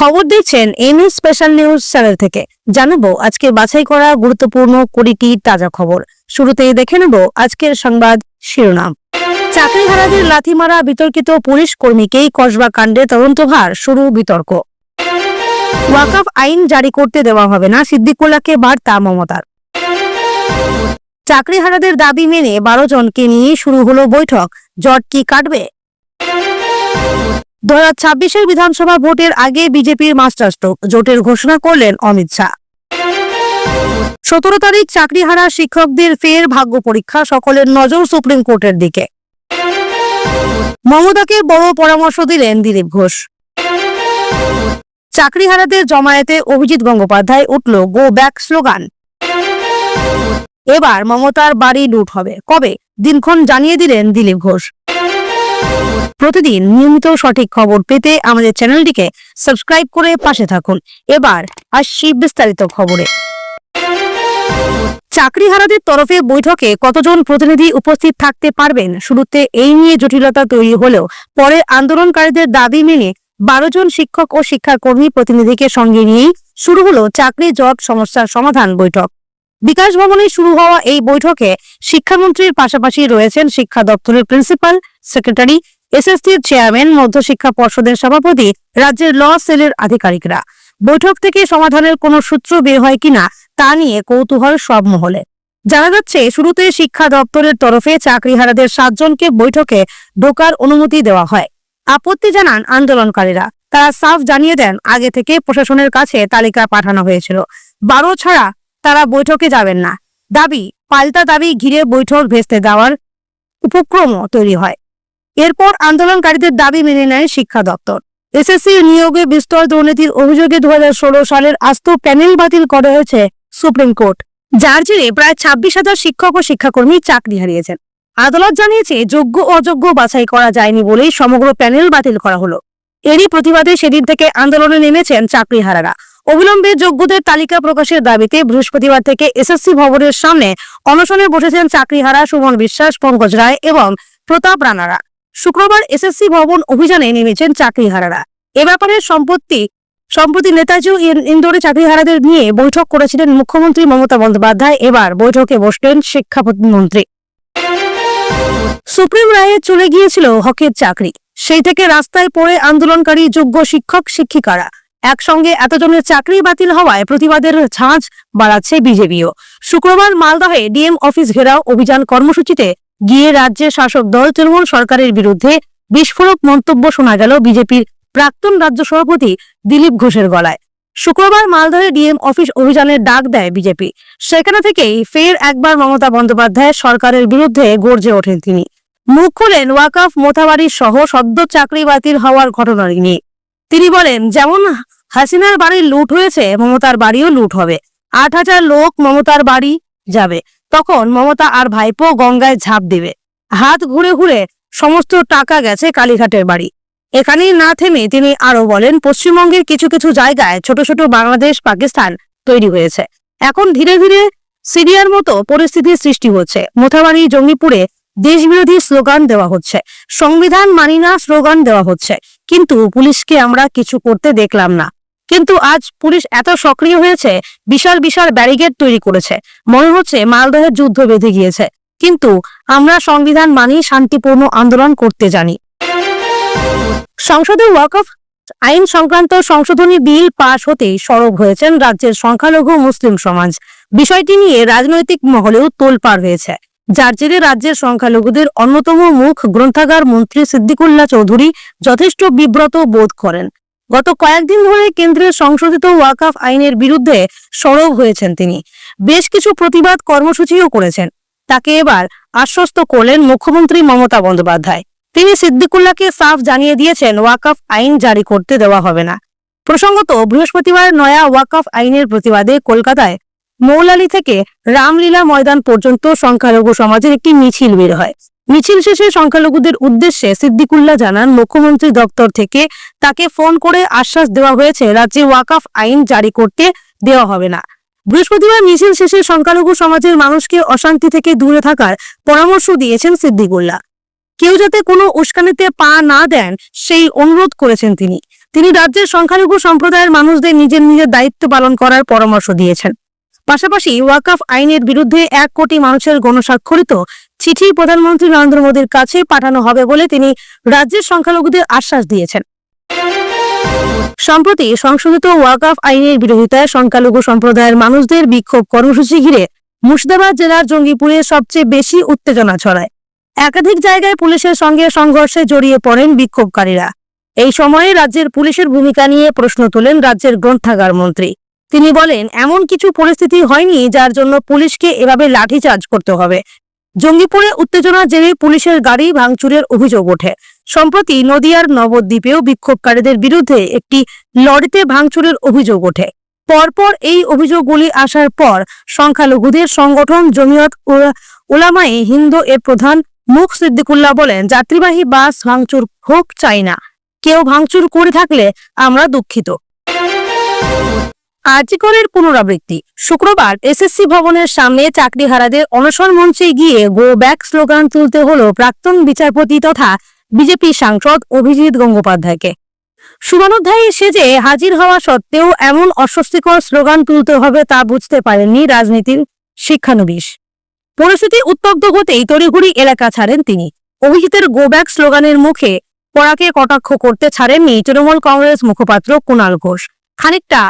খবর দেখছেন MA special news channel থেকে। জানাব আজকে বাছাই করা গুরুত্বপূর্ণ কুড়িটি তাজা খবর। শুরুতেই দেখে নেব আজকের সংবাদ শিরোনাম। চাকরিহারাদের লাথি মারা বিতর্কিত পুলিশ কর্মীকেই কসবা কাণ্ডে তদন্তভার শুরু বিতর্ক। ওয়াকফ আইন জারি করতে দেওয়া হবে না সিদ্দিকুল্লাহকে বার্তা মমতার। চাকরিহারাদের দাবি মেনে বারো জনকে নিয়ে শুরু হলো বৈঠক, জট কি কাটবে? দু হাজার বিধানসভা ভোটের আগে বিজেপির মাস্টার স্ট্রোক জোটের ঘোষণা করলেন অমিত শাহ। সতেরো তারিখ চাকরিহারা শিক্ষকদের ফের ভাগ্য পরীক্ষা, সকলের নজর সুপ্রিম কোর্টের দিকে। মমতাকে বড় পরামর্শ দিলেন দিলীপ ঘোষ। চাকরিহারাদের জমায়েতে অভিজিৎ গঙ্গোপাধ্যায় উঠল গো ব্যাক স্লোগান এবার মমতার বাড়ি লুট হবে। কবে? দিনক্ষণ জানিয়ে দিলেন দিলীপ ঘোষ। প্রতিদিন নিয়মিত সঠিক খবর পেতে আমাদের চ্যানেলটিকে সাবস্ক্রাইব করে পাশে থাকুন। এবার আসছি বিস্তারিত খবরে। চাকরিহারাদের তরফে বৈঠকে কতজন প্রতিনিধি উপস্থিত থাকতে পারবেন? শুরুতে এই নিয়ে জটিলতা তৈরি হলেও পরে আন্দোলনকারীদের দাবি মেনে বারো জন শিক্ষক ও শিক্ষাকর্মী প্রতিনিধিকে সঙ্গে নিয়েই শুরু হলো চাকরি জট সমস্যার সমাধান বৈঠক। বিকাশ ভবনে শুরু হওয়া এই বৈঠকে শিক্ষামন্ত্রীর পাশাপাশি রয়েছেন শিক্ষা দপ্তরের প্রিন্সিপাল, সেক্রেটারি এসএসসির চেয়ারম্যান মধ্যশিক্ষা পর্ষদের সভাপতি, রাজ্যের ল সেলের আধিকারিকরা। বৈঠক থেকে সমাধানের কোনো সূত্র বের হয় কিনা তা নিয়ে কৌতূহল সব মহলে জানা যাচ্ছে, শুরুতে শিক্ষা দপ্তরের তরফে চাকরিহারাদের সাতজনকে বৈঠকে ঢোকার অনুমতি দেওয়া হয়। আপত্তি জানান আন্দোলনকারীরা। তারা সাফ জানিয়ে দেন, আগে থেকে প্রশাসনের কাছে তালিকা পাঠানো হয়েছিল। বারো ছাড়া তারা বৈঠকে যাবেন না। দাবি, পাল্টা দাবি ঘিরে বৈঠক ভেস্তে দেওয়ার উপক্রমও তৈরি হয়। এরপর আন্দোলনকারীদের দাবি মেনে নেয় শিক্ষা দপ্তর। এসএসসি নিয়োগে বিস্তর দুর্নীতির অভিযোগে দুই হাজার ষোলো সালের আস্ত প্যানেল বাতিল করা হয়েছে সুপ্রিম কোর্ট। যার জেরে প্রায় ছাব্বিশ হাজার শিক্ষক ও শিক্ষাকর্মী চাকরি হারিয়েছেন। আদালত জানিয়েছে, যোগ্য অযোগ্য বাছাই করা যায়নি বলেই সমগ্র প্যানেল বাতিল করা হলো। এরই প্রতিবাদে সেদিন থেকে আন্দোলনে নেমেছেন চাকরিহারারা। অবিলম্বে যোগ্যদের তালিকা প্রকাশের দাবিতে বৃহস্পতিবার থেকে এসএসসি ভবনের সামনে অনশনে বসেছেন চাকরিহারা সুমন বিশ্বাস, পঙ্কজ রায় এবং প্রতাপ রানারা। শুক্রবার এসএসসি ভবন অভিযানে নেমেছেন চাকরিহারারা। এ ব্যাপারে সম্পত্তি, সম্প্রতি নেতাজি ইন- ইন্দোরে চাকরিহারাদের নিয়ে বৈঠক করেছিলেন মুখ্যমন্ত্রী মমতা বন্দ্যোপাধ্যায়। এবার বৈঠকে বসলেন শিক্ষামন্ত্রী। সুপ্রিম রায়ে চলে গিয়েছিল হকের চাকরি। সেই থেকে রাস্তায় পড়ে আন্দোলনকারী যোগ্য শিক্ষক, শিক্ষিকারা। একসঙ্গে এতজনের চাকরি বাতিল হওয়ায় প্রতিবাদের ছাঁচ বাড়াচ্ছে বিজেপিও। শুক্রবার মালদহে ডিএম অফিস ঘেরাও অভিযান কর্মসূচিতে গিয়ে রাজ্যের শাসক দল তৃণমূল সরকারের বিরুদ্ধে বিস্ফোরক মন্তব্য শোনা গেল বিজেপির প্রাক্তন রাজ্য সভাপতি দিলীপ ঘোষের গলায়। শুক্রবার মালদহে ডিএম অফিস অভিযানের ডাক দেয় বিজেপি। সেখানে থেকেই ফের একবার মমতা বন্দ্যোপাধ্যায় সরকারের বিরুদ্ধে গর্জে ওঠেন তিনি। মুখ খোলেন ওয়াকাফ মোথাবাড়ির সহ সদ্য চাকরি বাতিল হওয়ার ঘটনা নিয়ে তিনি বলেন, যেমন হাসিনার বাড়ি লুট হয়েছে, মমতার বাড়িও লুট হবে। আট হাজার লোক মমতার বাড়ি যাবে। তখন মমতা আর ভাইপো গঙ্গায় ঝাঁপ দেবে। হাত ঘুরে ঘুরে সমস্ত টাকা গেছে কালীঘাটের বাড়ি। এখানেই না থেমে তিনি আরও বলেন, পশ্চিমবঙ্গের কিছু কিছু জায়গায় ছোট ছোট বাংলাদেশ, পাকিস্তান তৈরি হয়েছে। এখন ধীরে ধীরে সিরিয়ার মতো পরিস্থিতির সৃষ্টি হচ্ছে। মোথাবাড়ি, জঙ্গিপুরে দেশবিরোধী স্লোগান দেওয়া হচ্ছে। সংবিধান মানি না স্লোগান দেওয়া হচ্ছে। কিন্তু পুলিশকে আমরা কিছু করতে দেখলাম না। কিন্তু আজ পুলিশ এত সক্রিয় হয়েছে, বিশাল বিশাল ব্যারিকেড তৈরি করেছে। মনে হচ্ছে মালদহের যুদ্ধ বেঁধে গিয়েছে। কিন্তু আমরা সংবিধান মানি শান্তিপূর্ণ আন্দোলন করতে জানি। সংসদে ওয়াকফ আইন সংক্রান্ত সংশোধনী বিল পাশ হতেই সরব হয়েছেন রাজ্যের সংখ্যালঘু মুসলিম সমাজ। বিষয়টি নিয়ে রাজনৈতিক মহলেও তোলপাড় হয়েছে। যার জেরে রাজ্যের সংখ্যালঘুদের অন্যতম মুখ গ্রন্থাগার মন্ত্রী সিদ্দিকুল্লাহ চৌধুরী যথেষ্ট বিব্রত বোধ করেন। গত কয়েকদিন ধরে কেন্দ্রের সংশোধিত ওয়াকাফ আইনের বিরুদ্ধে সরব হয়েছেন তিনি। বেশ কিছু প্রতিবাদ কর্মসূচিও করেছেন। তাকে এবার আশ্বস্ত করলেন মুখ্যমন্ত্রী মমতা বন্দ্যোপাধ্যায়। তিনি সিদ্দিকুল্লাহকে সাফ জানিয়ে দিয়েছেন, ওয়াকাফ আইন জারি করতে দেওয়া হবে না। প্রসঙ্গত বৃহস্পতিবার নয়া ওয়াকাফ আইনের প্রতিবাদে কলকাতায় মৌলালি থেকে রামলীলা ময়দান পর্যন্ত সংখ্যালঘু সমাজের একটি মিছিল বের হয়। মিছিল শেষে সংখ্যালঘুদের উদ্দেশ্যে সিদ্দিকুল্লাহ জানান, মুখ্যমন্ত্রী দপ্তর থেকে তাকে ফোন করে আশ্বাস দেওয়া হয়েছে, রাজ্যে ওয়াকাফ আইন জারি করতে দেওয়া হবে না। বৃহস্পতিবার মিছিল শেষে সংখ্যালঘু সমাজের মানুষকে অশান্তি থেকে দূরে থাকার পরামর্শ দিয়েছেন সিদ্দিকুল্লাহ। কেউ যাতে কোনো উস্কানিতে পা না দেন, সেই অনুরোধ করেছেন তিনি। তিনি রাজ্যের সংখ্যালঘু সম্প্রদায়ের মানুষদের নিজের নিজের দায়িত্ব পালন করার পরামর্শ দিয়েছেন। পাশাপাশি ওয়াকাফ আইনের বিরুদ্ধে এক কোটি মানুষের গণস্বাক্ষরিত চিঠি প্রধানমন্ত্রী নরেন্দ্র মোদীর কাছে পাঠানো হবে বলে তিনি রাজ্যের সংখ্যালঘুদের আশ্বাস দিয়েছেন। সম্প্রতি সংশোধিত ওয়াকাফ আইনের বিরোধিতায় সংখ্যালঘু সম্প্রদায়ের মানুষদের বিক্ষোভ কর্মসূচি ঘিরে মুর্শিদাবাদ জেলার জঙ্গিপুরে সবচেয়ে বেশি উত্তেজনা ছড়ায়। একাধিক জায়গায় পুলিশের সঙ্গে সংঘর্ষে জড়িয়ে পড়েন বিক্ষোভকারীরা। এই সময়ে রাজ্যের পুলিশের ভূমিকা নিয়ে প্রশ্ন তোলেন রাজ্যের গ্রন্থাগার মন্ত্রী। তিনি বলেন, এমন কিছু পরিস্থিতি হয়নি যার জন্য পুলিশকে এভাবে লাঠিচার্জ করতে হবে। জঙ্গিপুরে উত্তেজনা জেরে পুলিশের গাড়ি ভাঙচুরের অভিযোগ ওঠে। সম্প্রতি নদিয়ার নবদ্বীপেও বিক্ষোভকারীদের বিরুদ্ধে একটি লরিতে ভাঙচুরের অভিযোগ ওঠে। পরপর এই অভিযোগগুলি আসার পর সংখ্যালঘুদের সংগঠন জমিয়ত উলামায়ে হিন্দু এর প্রধান মুখ সিদ্দিকুল্লাহ বলেন, যাত্রীবাহী বাস ভাঙচুর হোক চাই না। কেউ ভাঙচুর করে থাকলে আমরা দুঃখিত। আর্জিকরের পুনরাবৃত্তি। শুক্রবার এসএসসি ভবনের সামনে চাকরিহারাদের অনশন মঞ্চে গিয়ে গো ব্যাক স্লোগান তুলতে হলো প্রাক্তন বিচারপতি তথা বিজেপি সাংসদ অভিজিৎ গঙ্গোপাধ্যায়কে। শুভানুধ্যায়ী সেজে হাজির হওয়া সত্ত্বেও এমন অস্বস্তিকর স্লোগান তুলতে হবে তা বুঝতে পারেননি রাজনীতির শিক্ষানবিশ। পরিস্থিতি উত্তপ্ত হতেই তড়িঘড়ি এলাকা ছাড়েন তিনি। অভিজিতের গো ব্যাক স্লোগানের মুখে পড়াকে কটাক্ষ করতে ছাড়েননি তৃণমূল কংগ্রেস মুখপাত্র কুণাল ঘোষ। খানিকটা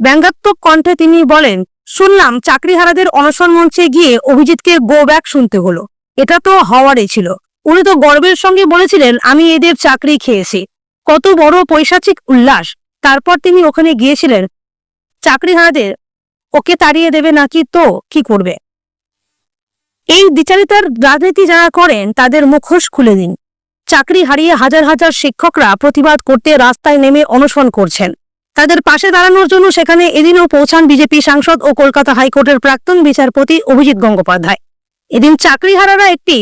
ব্যঙ্গাত্মক কণ্ঠে তিনি বলেন, শুনলাম চাকরিহারাদের অনশন মঞ্চে গিয়ে অভিজিৎকে গো ব্যাক শুনতে হলো। এটা তো হওয়ারই ছিল। উনি তো গর্বের সঙ্গে বলেছিলেন, আমি এদের চাকরি খেয়েছি। কত বড় পৈশাচিক উল্লাস। তারপর তিনি ওখানে গিয়েছিলেন, চাকরিহারাদের ওকে তাড়িয়ে দেবে নাকি তো কি করবে? এই দ্বিচারিতার রাজনীতি যারা করেন, তাদের মুখোশ খুলে দিন। চাকরি হারিয়ে হাজার হাজার শিক্ষকরা প্রতিবাদ করতে রাস্তায় নেমে অনশন করছেন। তাদের পাশে দাঁড়ানোর জন্য সেখানে এদিনও পৌঁছান বিজেপি সাংসদ ও কলকাতা হাইকোর্টের প্রাক্তন বিচারপতি অভিজিৎ গঙ্গোপাধ্যায়। এদিন চাকরিহারারা একটি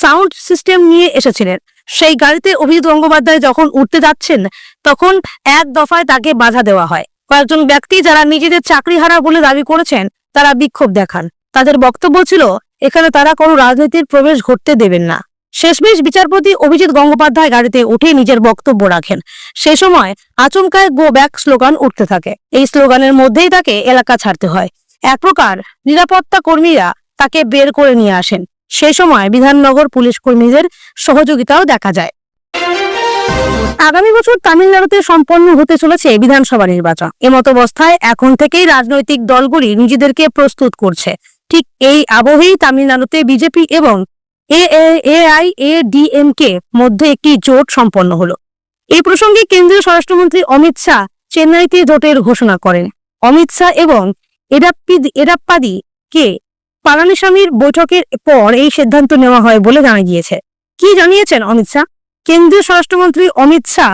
সাউন্ড সিস্টেম নিয়ে এসেছিলেন। সেই গাড়িতে অভিজিৎ গঙ্গোপাধ্যায় যখন উঠতে যাচ্ছেন, তখন এক দফায় তাকে বাধা দেওয়া হয়। কয়েকজন ব্যক্তি যারা নিজেদের চাকরিহারা বলে দাবি করেছেন, তারা বিক্ষোভ দেখান। তাদের বক্তব্য ছিল, এখানে তারা কোনো রাজনীতির প্রবেশ ঘটতে দেবেন না। শেষমেশ বিচারপতি অভিজিৎ গঙ্গোপাধ্যায় গাড়িতে উঠে নিজের বক্তব্য রাখেন। সে সময় আচমকায় গো ব্যাক স্লোগান উঠতে থাকে। এই স্লোগানের মধ্যেই তাকে এলাকা ছাড়তে হয়। এক প্রকার নিরাপত্তা কর্মীরা তাকে বের করে নিয়ে আসেন। সে সময় বিধাননগর পুলিশ কর্মীদের সহযোগিতাও দেখা যায়। আগামী বছর তামিলনাড়ুতে সম্পন্ন হতে চলেছে বিধানসভা নির্বাচন। এমত অবস্থায় এখন থেকেই রাজনৈতিক দলগুলি নিজেদেরকে প্রস্তুত করছে। ঠিক এই আবহেই তামিলনাড়ুতে বিজেপি এবং এআই এ ডিএমকে মধ্যে একটি জোট সম্পন্ন হলো। এই প্রসঙ্গে কেন্দ্রীয় স্বরাষ্ট্রমন্ত্রী অমিত শাহ চেন্নাইতে জোটের ঘোষণা করেন। অমিত শাহ এবং এডাপ্পি এডাপ্পাদি কে পালানিস্বামীর বৈঠকের পর এই সিদ্ধান্ত নেওয়া হয় বলে জানা গিয়েছে। কি জানিয়েছেন অমিত শাহ? কেন্দ্রীয় স্বরাষ্ট্রমন্ত্রী অমিত শাহ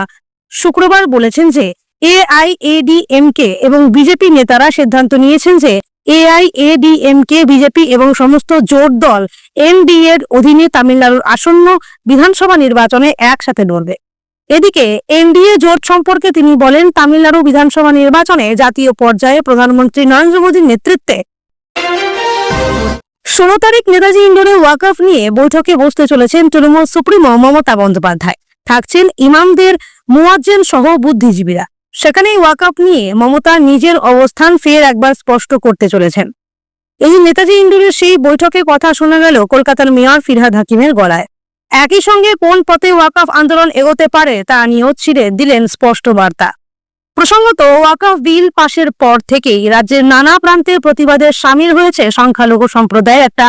শুক্রবার বলেছেন যে এআইএডিএমকে এবং বিজেপি নেতারা সিদ্ধান্ত নিয়েছেন যে এআইএডিএমকে বিজেপি এবং সমস্ত জোট দল এনডিএ এর অধীনে তামিলনাড়ুর আসন্ন বিধানসভা নির্বাচনে একসাথে লড়বে। এদিকে এনডিএ জোট সম্পর্কে তিনি বলেন, তামিলনাড়ু বিধানসভা নির্বাচনে জাতীয় পর্যায়ে প্রধানমন্ত্রী নরেন্দ্র মোদীর নেতৃত্বে ষোলো তারিখ নেতাজি ইন্ডোরে ওয়াকফ নিয়ে বৈঠকে বসতে চলেছেন তৃণমূল সুপ্রিমো মমতা বন্দ্যোপাধ্যায়। থাকছেন ইমামদের মুয়াজ্জেন সহ বুদ্ধিজীবীরা। সেখানেই ওয়াকআপ নিয়ে মমতা নিজের অবস্থান ফের একবার স্পষ্ট করতে চলেছেন। এই নেতাজি ইন্ডোরের সেই বৈঠকে কথা শোনা গেল কলকাতার মেয়র ফিরহাদ হাকিমের গলায়। একই সঙ্গে কোন পথে ওয়াকফ আন্দোলন এগোতে পারে তা নিয়েও ছিঁড়ে দিলেন স্পষ্ট বার্তা। প্রসঙ্গত ওয়াকফ বিল পাশের পর থেকেই রাজ্যের নানা প্রান্তে প্রতিবাদে সামিল হয়েছে সংখ্যালঘু সম্প্রদায়ের একটা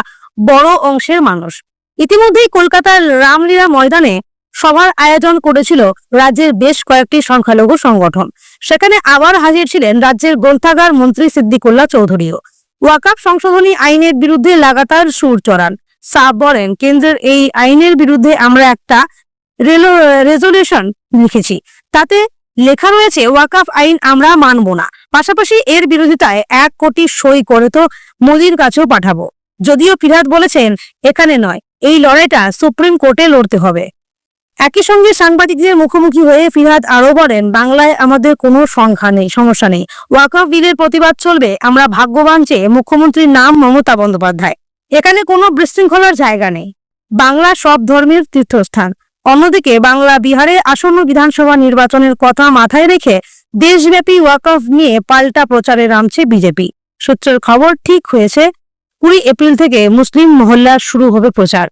বড় অংশের মানুষ। ইতিমধ্যেই কলকাতার রামলীলা ময়দানে সভার আয়োজন করেছিল রাজ্যের বেশ কয়েকটি সংখ্যালঘু সংগঠন। সেখানে আবার হাজির ছিলেন রাজ্যের গ্রন্থাগার মন্ত্রী সিদ্দিকুল্লাহ চৌধুরীও। ওয়াকাপ সংশোধনী আইনের বিরুদ্ধে লাগাতার সুর চড়ান। সাহ বলেন, কেন্দ্রের এই আইনের বিরুদ্ধে আমরা একটা রেজলিউশন লিখেছি। তাতে লেখা রয়েছে ওয়াকাফ আইন আমরা মানব না। পাশাপাশি এর বিরোধিতায় এক কোটি সই করে তো মোদির কাছেও পাঠাবো। যদিও ফিরহাদ বলেছেন, এখানে নয়, এই লড়াইটা সুপ্রিম কোর্টে লড়তে হবে। একই সঙ্গে সাংবাদিকদের মুখোমুখি হয়ে ফিরহাদ আরও বলেন, বাংলায় আমাদের কোনো সংখ্যা নেই, সমস্যা নেই। ওয়াকফ বিলের প্রতিবাদ চলবে। আমরা ভাগ্যবান যে মুখ্যমন্ত্রীর নাম মমতা বন্দ্যোপাধ্যায়। এখানে কোনো বিশৃঙ্খলার জায়গা নেই। বাংলা সব ধর্মের তীর্থস্থান। অন্যদিকে বাংলা বিহারে আসন্ন বিধানসভা নির্বাচনের কথা মাথায় রেখে দেশব্যাপী ওয়াকফ নিয়ে পাল্টা প্রচারে নামছে বিজেপি। সূত্রের খবর, ঠিক হয়েছে। কুড়ি এপ্রিল থেকে মুসলিম মহল্লার শুরু হবে প্রচার।